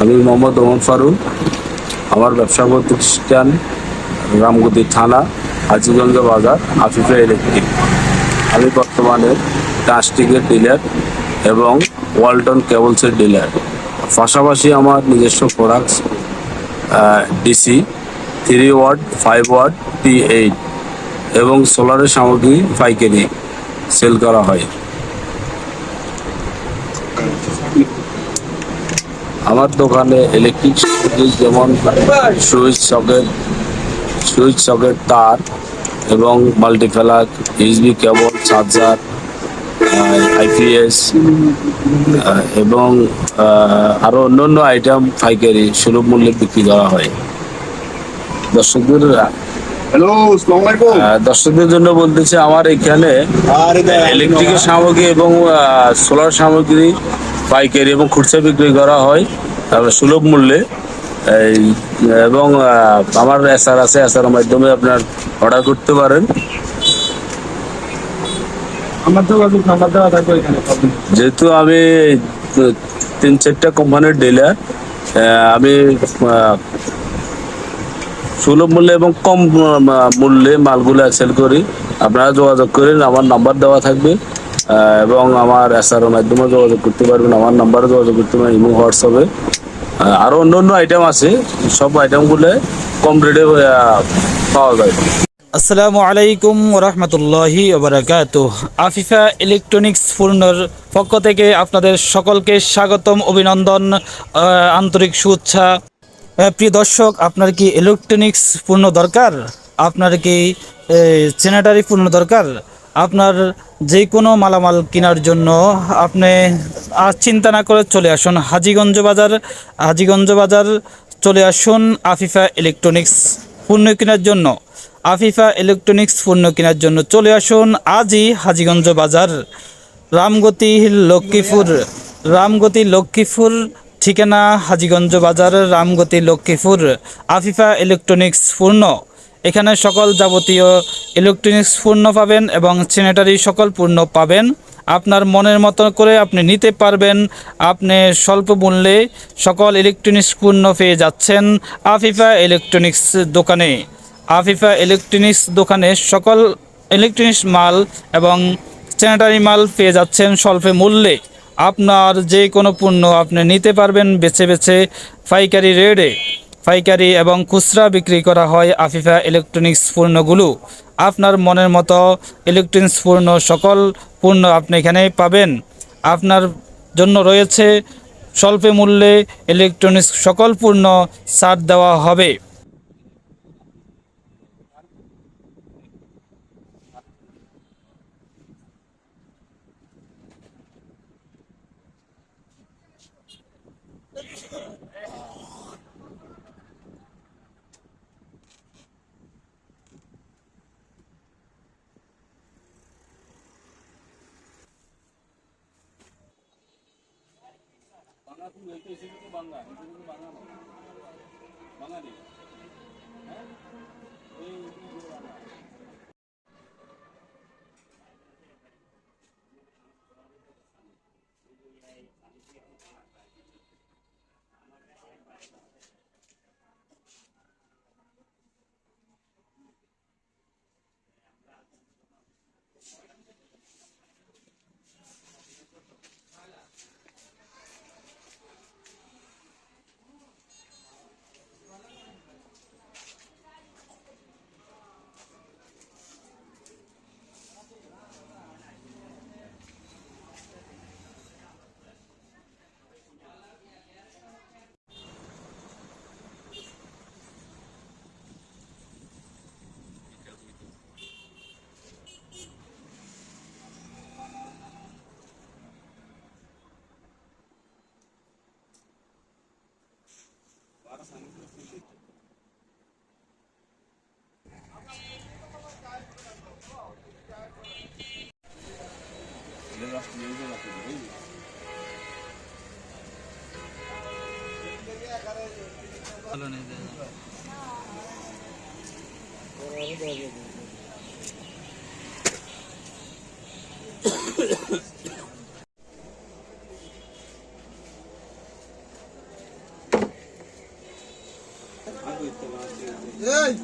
আমি মোহাম্মদ ওমর ফারুক, আমার ব্যবসা প্রতিষ্ঠান রামগতি থানা, হাজিগঞ্জ বাজার, আফিফা ইলেকট্রিক। আমি বর্তমানে প্লাস্টিকের ডিলার এবং ওয়ালটন কেবলসের ডিলার। পাশাপাশি আমার নিজস্ব products DC three watt five watt T eight এবং সোলারের সামগ্রী পাইকারি সেল করা হয়। আমার দোকানে ইলেকট্রিক সামগ্রী যেমন সুইচ সকেট সুইচ সকেট তার এবং multiplug USB cable charger IPS এবং আহ, আরও অন্যান্য আইটেম পাইকারি সুলভ মূল্যে বিক্রি করা হয়। দর্শকদের হ্যালো আলাইকুম। দর্শকদের জন্য বলতেছি আমার এখানে ইলেকট্রিকের সামগ্রী এবং সোলার সামগ্রী পাইকারি এবং খুচরা বিক্রি করা হয় তারপরে সুলভ মূল্যে। এবং আমার এসআর আছে এসআর মাধ্যমে আপনার অর্ডার করতে পারেন। যেহেতু আমি তিন চারটা কোম্পানির ডিলার আমি সুলভ মূল্যে এবং কম মূল্যে মালগুলো সেল করি। আপনারা যোগাযোগ করেন আমার নাম্বার দেওয়া থাকবে। এবং আমার এসআর মাধ্যমে যোগাযোগ করতে পারবেন। আমার নাম্বারে যোগাযোগ করতে পারবেন ইমো হোয়াটসঅ্যাপে আহ, আরও অন্য অন্য আইটেম আছে। সব আইটেমগুলো কম রেটে পাওয়া যায়। আসসালামু আলাইকুম রহমতুল্লাহি ওবরাকাত আফিফা ইলেকট্রনিক্স পূর্ণর পক্ষ থেকে আপনাদের সকলকে স্বাগতম অভিনন্দন আন্তরিক শুভেচ্ছা। প্রিয় দর্শক, আপনার কি ইলেকট্রনিক্স পূর্ণ দরকার? আপনার কি জেনারেটারি পূর্ণ দরকার? আপনার যে কোনো মালামাল কেনার জন্য আপনি আর চিন্তা না করে চলে আসুন হাজিগঞ্জ বাজার হাজিগঞ্জ বাজার চলে আসুন আফিফা ইলেকট্রনিক্স পণ্য কেনার জন্য। আফিফা ইলেকট্রনিক্স পণ্য কেনার জন্য চলে আসুন আজই হাজিগঞ্জ বাজার, রামগতি লক্ষ্মীপুর রামগতি লক্ষ্মীপুর ঠিকানা হাজিগঞ্জ বাজার, রামগতি, লক্ষ্মীপুর। আফিফা ইলেকট্রনিক্স পূর্ণ। এখানে সকল যাবতীয় ইলেকট্রনিক্স পণ্য পাবেন এবং স্যানিটারি সকল পণ্য পাবেন। আপনার মনের মতো করে আপনি নিতে পারবেন। আপনি স্বল্প মূল্যে সকল ইলেকট্রনিক্স পণ্য পেয়ে যাচ্ছেন আফিফা ইলেকট্রনিক্স দোকানে। আফিফা ইলেকট্রনিক্স দোকানে সকল ইলেকট্রনিক্স মাল এবং স্যানিটারি মাল পেয়ে যাচ্ছেন স্বল্প মূল্যে। আপনার যে কোনো পণ্য আপনি নিতে পারবেন বেছে বেছে পাইকারি রেটে। পাইকারি এবং খুচরা বিক্রি করা হয় আফিফা ইলেকট্রনিক্স পণ্যগুলো। আপনার মনের মতো ইলেকট্রনিক্স পণ্য, সকল পণ্য আপনি এখানে পাবেন। আপনার জন্য রয়েছে স্বল্প মূল্যে ইলেকট্রনিক্স সকল পণ্য ছাড় দেওয়া হবে। aku itu situ tu bangga, situ bangga, bangga ni. Eh? Hey!